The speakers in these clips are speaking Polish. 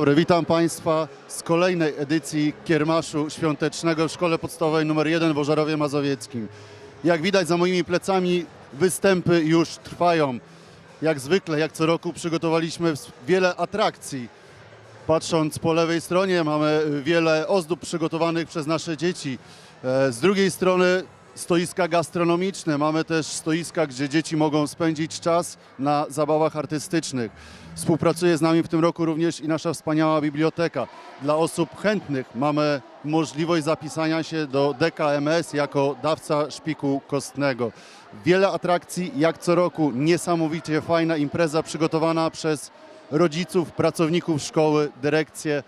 Dobry, witam Państwa z kolejnej edycji Kiermaszu Świątecznego w Szkole Podstawowej nr 1 w Ożarowie Mazowieckim. Jak widać za moimi plecami występy już trwają. Jak zwykle, jak co roku przygotowaliśmy wiele atrakcji. Patrząc po lewej stronie mamy wiele ozdób przygotowanych przez nasze dzieci. E, Z drugiej strony stoiska gastronomiczne. Mamy też stoiska, gdzie dzieci mogą spędzić czas na zabawach artystycznych. Współpracuje z nami w tym roku również i nasza wspaniała biblioteka. Dla osób chętnych mamy możliwość zapisania się do DKMS jako dawca szpiku kostnego. Wiele atrakcji, jak co roku, niesamowicie fajna impreza przygotowana przez rodziców, pracowników szkoły, dyrekcję.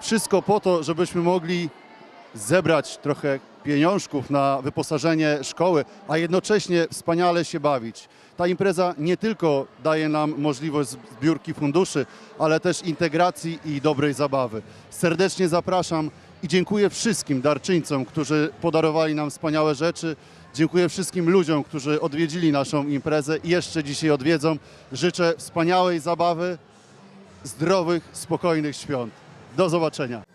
Wszystko po to, żebyśmy mogli zebrać trochę pieniążków na wyposażenie szkoły, a jednocześnie wspaniale się bawić. Ta impreza nie tylko daje nam możliwość zbiórki funduszy, ale też integracji i dobrej zabawy. Serdecznie zapraszam i dziękuję wszystkim darczyńcom, którzy podarowali nam wspaniałe rzeczy. Dziękuję wszystkim ludziom, którzy odwiedzili naszą imprezę i jeszcze dzisiaj odwiedzą. Życzę wspaniałej zabawy, zdrowych, spokojnych świąt. Do zobaczenia.